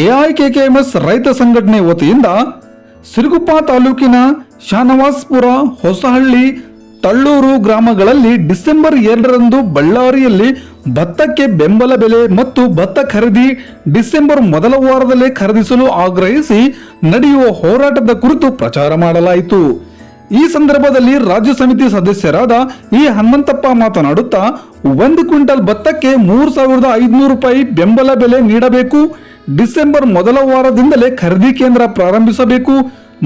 ಎಐಕೆಕೆಎಂಎಸ್ ರೈತ ಸಂಘಟನೆ ವತಿಯಿಂದ ಸಿರುಗುಪ್ಪ ತಾಲೂಕಿನ ಶಾನವಾಸ್ಪುರ, ಹೊಸಹಳ್ಳಿ, ತಳ್ಳೂರು ಗ್ರಾಮಗಳಲ್ಲಿ ಡಿಸೆಂಬರ್ ಎರಡರಂದು ಬಳ್ಳಾರಿಯಲ್ಲಿ ಭತ್ತಕ್ಕೆ ಬೆಂಬಲ ಬೆಲೆ ಮತ್ತು ಭತ್ತ ಖರೀದಿ ಡಿಸೆಂಬರ್ ಮೊದಲ ವಾರದಲ್ಲೇ ಖರೀದಿಸಲು ಆಗ್ರಹಿಸಿ ನಡೆಯುವ ಹೋರಾಟದ ಕುರಿತು ಪ್ರಚಾರ ಮಾಡಲಾಯಿತು. ಈ ಸಂದರ್ಭದಲ್ಲಿ ರಾಜ್ಯ ಸಮಿತಿ ಸದಸ್ಯರಾದ ಇ ಹನುಮಂತಪ್ಪ ಮಾತನಾಡುತ್ತಾ, ಒಂದು ಕ್ವಿಂಟಲ್ ಭತ್ತಕ್ಕೆ ಮೂರು ಸಾವಿರದ ಐದುನೂರು ರೂಪಾಯಿ ಬೆಂಬಲ ಬೆಲೆ ನೀಡಬೇಕು. ಡಿಸೆಂಬರ್ ಮೊದಲ ವಾರದಿಂದಲೇ ಖರೀದಿ ಕೇಂದ್ರ ಪ್ರಾರಂಭಿಸಬೇಕು.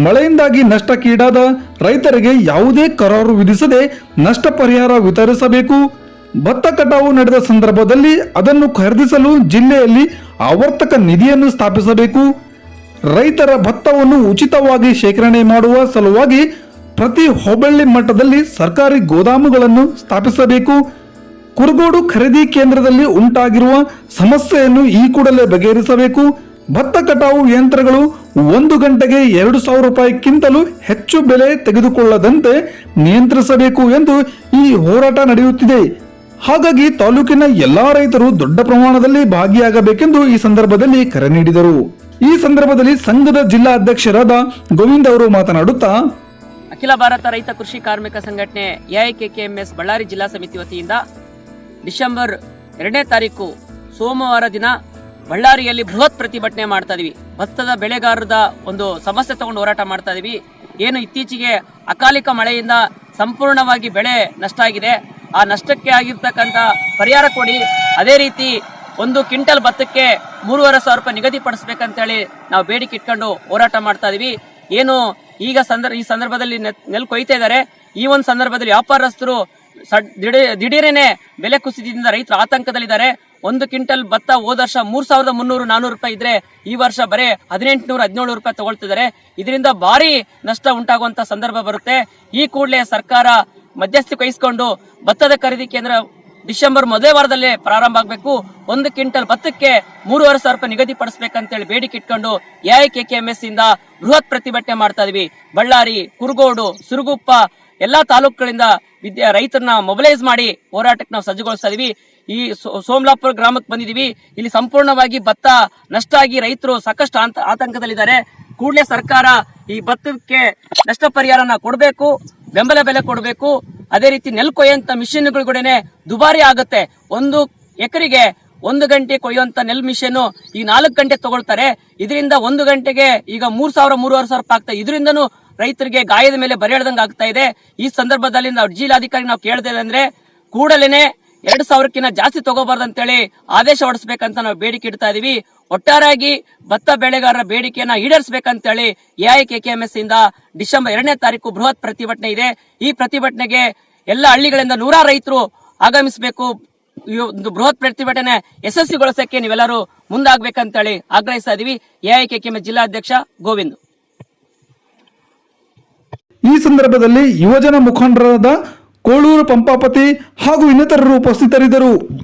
ಮಳೆಯಿಂದಾಗಿ ನಷ್ಟಕ್ಕೀಡಾದ ರೈತರಿಗೆ ಯಾವುದೇ ಕರಾರು ವಿಧಿಸದೆ ನಷ್ಟ ಪರಿಹಾರ ವಿತರಿಸಬೇಕು. ಭತ್ತ ಕಟಾವು ನಡೆದ ಸಂದರ್ಭದಲ್ಲಿ ಅದನ್ನು ಖರೀದಿಸಲು ಜಿಲ್ಲೆಯಲ್ಲಿ ಆವರ್ತಕ ನಿಧಿಯನ್ನು ಸ್ಥಾಪಿಸಬೇಕು. ರೈತರ ಭತ್ತವನ್ನು ಉಚಿತವಾಗಿ ಶೇಖರಣೆ ಮಾಡುವ ಸಲುವಾಗಿ ಪ್ರತಿ ಹೋಬಳಿ ಮಟ್ಟದಲ್ಲಿ ಸರ್ಕಾರಿ ಗೋದಾಮುಗಳನ್ನು ಸ್ಥಾಪಿಸಬೇಕು. ಕುರುಗೋಡು ಖರೀದಿ ಕೇಂದ್ರದಲ್ಲಿ ಉಂಟಾಗಿರುವ ಸಮಸ್ಯೆಯನ್ನು ಈ ಕೂಡಲೇ ಬಗೆಹರಿಸಬೇಕು. ಭತ್ತ ಕಟಾವು ಯಂತ್ರಗಳು ಒಂದು ಗಂಟೆಗೆ ಎರಡು ಸಾವಿರ ರೂಪಾಯಿಗಿಂತಲೂ ಹೆಚ್ಚು ಬೆಲೆ ತೆಗೆದುಕೊಳ್ಳದಂತೆ ನಿಯಂತ್ರಿಸಬೇಕು ಎಂದು ಈ ಹೋರಾಟ ನಡೆಯುತ್ತಿದೆ. ಹಾಗಾಗಿ ತಾಲೂಕಿನ ಎಲ್ಲಾ ರೈತರು ದೊಡ್ಡ ಪ್ರಮಾಣದಲ್ಲಿ ಭಾಗಿಯಾಗಬೇಕೆಂದು ಈ ಸಂದರ್ಭದಲ್ಲಿ ಕರೆ ನೀಡಿದರು. ಈ ಸಂದರ್ಭದಲ್ಲಿ ಸಂಘದ ಜಿಲ್ಲಾ ಅಧ್ಯಕ್ಷರಾದ ಗೋವಿಂದ್ ಅವರು ಮಾತನಾಡುತ್ತಾ, ಅಖಿಲ ಭಾರತ ರೈತ ಕೃಷಿ ಕಾರ್ಮಿಕ ಸಂಘಟನೆ ಎಐಕೆಕೆಎಂಎಸ್ ಬಳ್ಳಾರಿ ಜಿಲ್ಲಾ ಸಮಿತಿ ವತಿಯಿಂದ ಡಿಸೆಂಬರ್ ಎರಡನೇ ತಾರೀಕು ಸೋಮವಾರ ದಿನ ಬಳ್ಳಾರಿಯಲ್ಲಿ ಬೃಹತ್ ಪ್ರತಿಭಟನೆ ಮಾಡ್ತಾ ಇದೀವಿ. ಭತ್ತದ ಬೆಳೆಗಾರರದ ಒಂದು ಸಮಸ್ಯೆ ತಗೊಂಡು ಹೋರಾಟ ಮಾಡ್ತಾ ಇದೀವಿ. ಏನು ಇತ್ತೀಚೆಗೆ ಅಕಾಲಿಕ ಮಳೆಯಿಂದ ಸಂಪೂರ್ಣವಾಗಿ ಬೆಳೆ ನಷ್ಟ ಆಗಿದೆ. ಆ ನಷ್ಟಕ್ಕೆ ಆಗಿರ್ತಕ್ಕಂಥ ಪರಿಹಾರ ಕೊಡಿ. ಅದೇ ರೀತಿ ಒಂದು ಕ್ವಿಂಟಲ್ ಭತ್ತಕ್ಕೆ ಮೂರುವರೆ ಸಾವಿರ ರೂಪಾಯಿ ನಿಗದಿಪಡಿಸ್ಬೇಕಂತೇಳಿ ನಾವು ಬೇಡಿಕೆ ಇಟ್ಕೊಂಡು ಹೋರಾಟ ಮಾಡ್ತಾ ಇದೀವಿ. ಏನು ಈಗ ಸಂದರ್ಭ ಈ ಸಂದರ್ಭದಲ್ಲಿ ನೆಲ್- ಕೊಯ್ತಾ ಇದ್ದಾರೆ. ಈ ಒಂದು ಸಂದರ್ಭದಲ್ಲಿ ವ್ಯಾಪಾರಸ್ಥರು ದಿಢೀರೇನೆ ಬೆಲೆ ಕುಸಿತದಿಂದ ರೈತರು ಆತಂಕದಲ್ಲಿದ್ದಾರೆ. ಒಂದು ಕ್ವಿಂಟಲ್ ಭತ್ತ ಹೋದ ವರ್ಷ ಮೂರ್ ಸಾವಿರದ ಮುನ್ನೂರು ನಾನೂರು ರೂಪಾಯಿ ಇದ್ರೆ ಈ ವರ್ಷ ಬರೇ ಹದಿನೆಂಟುನೂರ ಹದಿನೇಳು ರೂಪಾಯಿ ತಗೊಳ್ತಿದ್ದಾರೆ. ಇದರಿಂದ ಭಾರಿ ನಷ್ಟ ಉಂಟಾಗುವಂತ ಸಂದರ್ಭ ಬರುತ್ತೆ. ಈ ಕೂಡಲೇ ಸರ್ಕಾರ ಮಧ್ಯಸ್ಥಿಕೆ ವಹಿಸಿಕೊಂಡು ಭತ್ತದ ಖರೀದಿ ಕೇಂದ್ರ ಡಿಸೆಂಬರ್ ಮೊದಲೇ ವಾರದಲ್ಲೇ ಪ್ರಾರಂಭ ಆಗಬೇಕು. ಒಂದು ಕ್ವಿಂಟಲ್ ಭತ್ತಕ್ಕೆ ಮೂರುವರೆ ಸಾವಿರ ರೂಪಾಯಿ ನಿಗದಿಪಡಿಸಬೇಕಂತೇಳಿ ಬೇಡಿಕೆ ಇಟ್ಕೊಂಡು ಎಐಕೆಕೆಎಂಎಸ್ ಇಂದ ಬೃಹತ್ ಪ್ರತಿಭಟನೆ ಮಾಡ್ತಾ ಇದೀವಿ. ಬಳ್ಳಾರಿ, ಕುರುಗೋಡು, ಸುರುಗುಪ್ಪ ಎಲ್ಲಾ ತಾಲೂಕುಗಳಿಂದ ವಿದ್ಯಾ ರೈತರನ್ನ ಮೊಬಿಲೈಸ್ ಮಾಡಿ ಹೋರಾಟಕ್ಕೆ ನಾವು ಸಜ್ಜುಗೊಳಿಸ್ತಾ ಇದೀವಿ. ಈ ಸೋಮಲಾಪುರ ಗ್ರಾಮಕ್ಕೆ ಬಂದಿದೀವಿ. ಇಲ್ಲಿ ಸಂಪೂರ್ಣವಾಗಿ ಭತ್ತ ನಷ್ಟ ಆಗಿ ರೈತರು ಸಾಕಷ್ಟು ಆಂತ- ಆತಂಕದಲ್ಲಿದ್ದಾರೆ. ಕೂಡಲೇ ಸರ್ಕಾರ ಈ ಭತ್ತಕ್ಕೆ ನಷ್ಟ ಪರಿಹಾರನ ಕೊಡಬೇಕು, ಬೆಂಬಲ ಬೆಲೆ ಕೊಡಬೇಕು. ಅದೇ ರೀತಿ ನೆಲ್ ಕೊಯ್ಯಂತ ಮಿಷಿನ್ಗಳು ಕೂಡ ದುಬಾರಿ ಆಗುತ್ತೆ. ಒಂದು ಎಕರೆಗೆ ಒಂದು ಗಂಟೆ ಕೊಯ್ಯುವಂತ ನೆಲ್ ಮಿಷನ್ ಈ ನಾಲ್ಕು ಗಂಟೆ ತಗೊಳ್ತಾರೆ. ಇದರಿಂದ ಒಂದು ಗಂಟೆಗೆ ಈಗ ಮೂರ್ ಸಾವಿರ, ಮೂರುವರೆ ಸಾವಿರ ರೂಪಾಯಿ ಆಗ್ತಾ ಇದರಿಂದನೂ ರೈತರಿಗೆ ಗಾಯದ ಮೇಲೆ ಬರೆಯಡ್ದಂಗೆ ಆಗ್ತಾ ಇದೆ. ಈ ಸಂದರ್ಭದಲ್ಲಿ ನಾವು ಜಿಲ್ಲಾಧಿಕಾರಿ ನಾವು ಕೇಳ್ತೇವೆ ಅಂದ್ರೆ ಕೂಡಲೇನೆ ಎರಡು ಸಾವಿರಕ್ಕಿಂತ ಜಾಸ್ತಿ ತಗೋಬಾರ್ದಂತೇಳಿ ಆದೇಶ ಹೊಡಿಸಬೇಕಂತ ನಾವು ಬೇಡಿಕೆ ಇಡ್ತಾ ಇದೀವಿ. ಒಟ್ಟಾರೆಯಾಗಿ ಭತ್ತ ಬೆಳೆಗಾರರ ಬೇಡಿಕೆಯನ್ನ ಈಡೇರಿಸಬೇಕಂತೇಳಿ ಎಐಕೆಕೆಎಂಎಸ್ ಇಂದ ಡಿಸೆಂಬರ್ ಎರಡನೇ ತಾರೀಕು ಬೃಹತ್ ಪ್ರತಿಭಟನೆ ಇದೆ. ಈ ಪ್ರತಿಭಟನೆಗೆ ಎಲ್ಲ ಹಳ್ಳಿಗಳಿಂದ ನೂರಾರು ರೈತರು ಆಗಮಿಸಬೇಕು. ಒಂದು ಬೃಹತ್ ಪ್ರತಿಭಟನೆ ಯಶಸ್ವಿಗೊಳಿಸಕ್ಕೆ ನೀವೆಲ್ಲರೂ ಮುಂದಾಗಬೇಕಂತೇಳಿ ಆಗ್ರಹಿಸ್ತಾ ಇದೀವಿ. ಎಐಕೆಕೆಎಂಎಸ್ ಜಿಲ್ಲಾಧ್ಯಕ್ಷ ಗೋವಿಂದ್. ಈ ಸಂದರ್ಭದಲ್ಲಿ ಯುವಜನ ಮುಖಂಡರಾದ ಕೋಳೂರು ಪಂಪಾಪತಿ ಹಾಗೂ ಇನ್ನಿತರರು ಉಪಸ್ಥಿತರಿದ್ದರು.